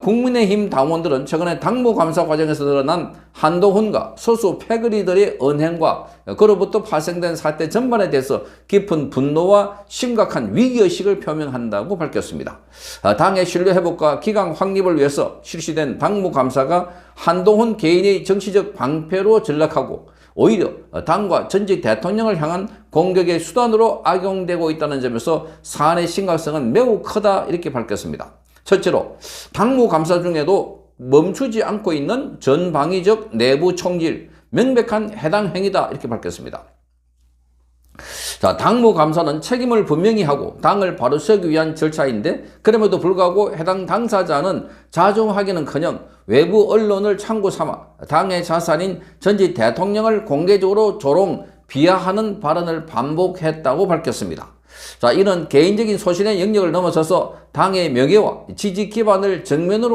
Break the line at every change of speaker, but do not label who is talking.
국민의힘 당원들은 최근에 당무감사 과정에서 드러난 한동훈과 소수 패거리들의 언행과 그로부터 발생된 사태 전반에 대해서 깊은 분노와 심각한 위기의식을 표명한다고 밝혔습니다. 아, 당의 신뢰 회복과 기강 확립을 위해서 실시된 당무감사가 한동훈 개인의 정치적 방패로 전락하고 오히려 당과 전직 대통령을 향한 공격의 수단으로 악용되고 있다는 점에서 사안의 심각성은 매우 크다 이렇게 밝혔습니다. 첫째로 당무 감사 중에도 멈추지 않고 있는 전방위적 내부 총질, 명백한 해당 행위다 이렇게 밝혔습니다. 자, 당무 감사는 책임을 분명히 하고 당을 바로 세우기 위한 절차인데 그럼에도 불구하고 해당 당사자는 자중하기는커녕 외부 언론을 창구 삼아 당의 자산인 전직 대통령을 공개적으로 조롱, 비하하는 발언을 반복했다고 밝혔습니다. 자, 이는 개인적인 소신의 영역을 넘어서서 당의 명예와 지지 기반을 정면으로